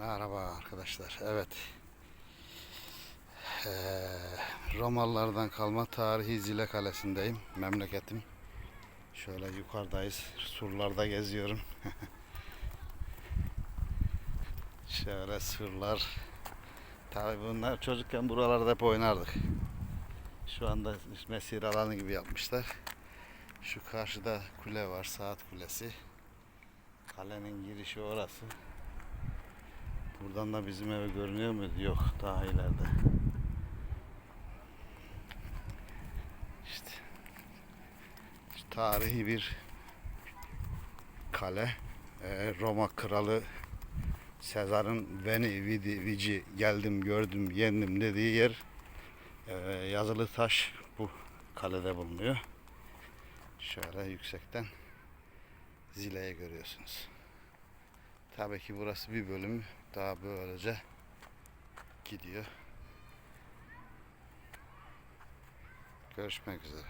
Merhaba arkadaşlar. Evet. Ee, Romalılardan kalma tarihi Zile Kalesi'ndeyim. Memleketim. Şöyle yukarıdayız. Surlarda geziyorum. Şöyle surlar. Tabii bunlar çocukken buralarda hep oynardık. Şu anda mesire alanı gibi yapmışlar. Şu karşıda kule var. Saat kulesi. Kalenin girişi orası. Buradan da bizim eve görünüyor mu? Yok, daha ileride. İşte şu tarihi bir kale. Ee, Roma kralı Sezar'ın Veni Vidi Vici geldim gördüm yendim dediği yer ee, yazılı taş bu kalede bulunuyor. Şöyle yüksekten Zile'yi görüyorsunuz. Tabii ki burası bir bölüm daha böylece gidiyor. Görüşmek üzere.